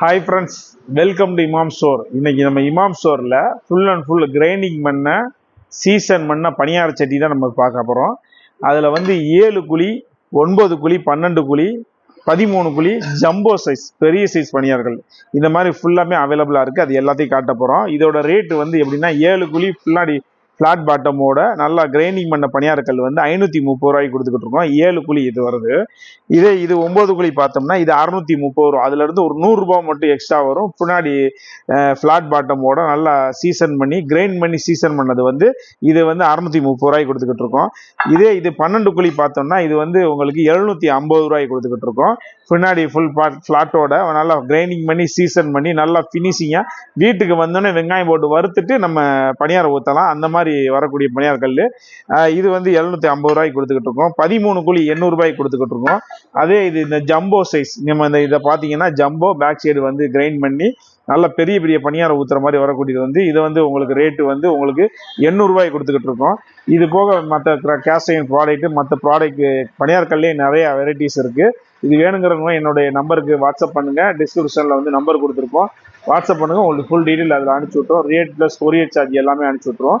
Hi friends welcome to Imam store இன்னைக்கு நம்ம இமாம் ஸ்டோரில் ஃபுல் அண்ட் ஃபுல் கிரைண்டிங் பண்ண சீசன் பண்ண பணியார சட்டி தான் நம்ம பார்க்க போகிறோம் அதில் வந்து ஏழு குழி ஒன்பது குழி பன்னெண்டு குழி பதிமூணு குழி ஜம்போ சைஸ் பெரிய சைஸ் பணியார்கள். இந்த மாதிரி ஃபுல்லாமே அவைலபிளாக இருக்குது அது எல்லாத்தையும் காட்ட போகிறோம் இதோட ரேட்டு வந்து எப்படின்னா ஏழு குழி ஃபுல்லாடி ஃப்ளாட் பாட்டமோட நல்லா கிரைண்டிங் பண்ண பணியாரக்கல் வந்து ஐநூற்றி முப்பது ரூபாய்க்கு கொடுத்துக்கிட்டு இருக்கோம். ஏழு குழி இது வருது. இதே இது ஒம்பது குழி பார்த்தோம்னா இது அறுநூத்தி முப்பது ரூபா. அதுலேருந்து ஒரு நூறுரூபா மட்டும் எக்ஸ்ட்ரா வரும். பின்னாடி ஃப்ளாட் பாட்டமோட நல்லா சீசன் பண்ணி கிரைண்ட் பண்ணி சீசன் பண்ணது வந்து இது வந்து அறுநூத்தி முப்பது ரூபாய்க்கு கொடுத்துக்கிட்டு இருக்கோம். இதே இது பன்னெண்டு குழி பார்த்தோம்னா இது வந்து உங்களுக்கு எழுநூத்தி ஐம்பது ரூபாய்க்கு கொடுத்துக்கிட்டு இருக்கோம். பின்னாடி ஃபுல் ஃப்ளாட்டோட நல்லா கிரைண்டிங் பண்ணி சீசன் பண்ணி நல்லா ஃபினிஷிங்காக வீட்டுக்கு வந்தோடனே வெங்காயம் போட்டு வறுத்துட்டு நம்ம பணியாரம் ஊற்றலாம் அந்த மாதிரி வரக்கூடிய பணியார் கல் இது வந்து எழுநூத்தி ஐம்பது ரூபாய்க்கு கொடுத்துக்கிட்டு இருக்கோம். பதிமூணு குழி எண்ணூறு ரூபாய்க்கு கொடுத்துக்கிட்டு இருக்கோம். அதே இது இந்த ஜம்போ சைஸ் நம்ம இந்த இதை பார்த்தீங்கன்னா ஜம்போ பேக் சைடு வந்து கிரைண்ட் பண்ணி நல்ல பெரிய பெரிய பணியாரம் ஊற்றுற மாதிரி வரக்கூடியது வந்து இது வந்து உங்களுக்கு ரேட்டு வந்து உங்களுக்கு எண்ணூறுரூவாய்க்கு கொடுத்துக்கிட்டு இருக்கோம். இது போக மற்ற கேஸ்டைன் ப்ராடக்ட்டு மற்ற ப்ராடக்ட் பணியாரக்கல்லே நிறைய வெரைட்டிஸ் இருக்குது இது வேணுங்கிறவங்க என்னுடைய நம்பருக்கு வாட்ஸ்அப் பண்ணுங்கள் டிஸ்கிரிப்ஷனில் வந்து நம்பர் கொடுத்துருப்போம் வாட்ஸ்அப் பண்ணுங்கள் உங்களுக்கு ஃபுல் டீட்டெயில் அதில் அனுப்பிச்சி விட்ருவோம் ரேட் ப்ளஸ் கொரியர் சார்ஜ் எல்லாமே அனுப்பிச்சி விட்ருவோம்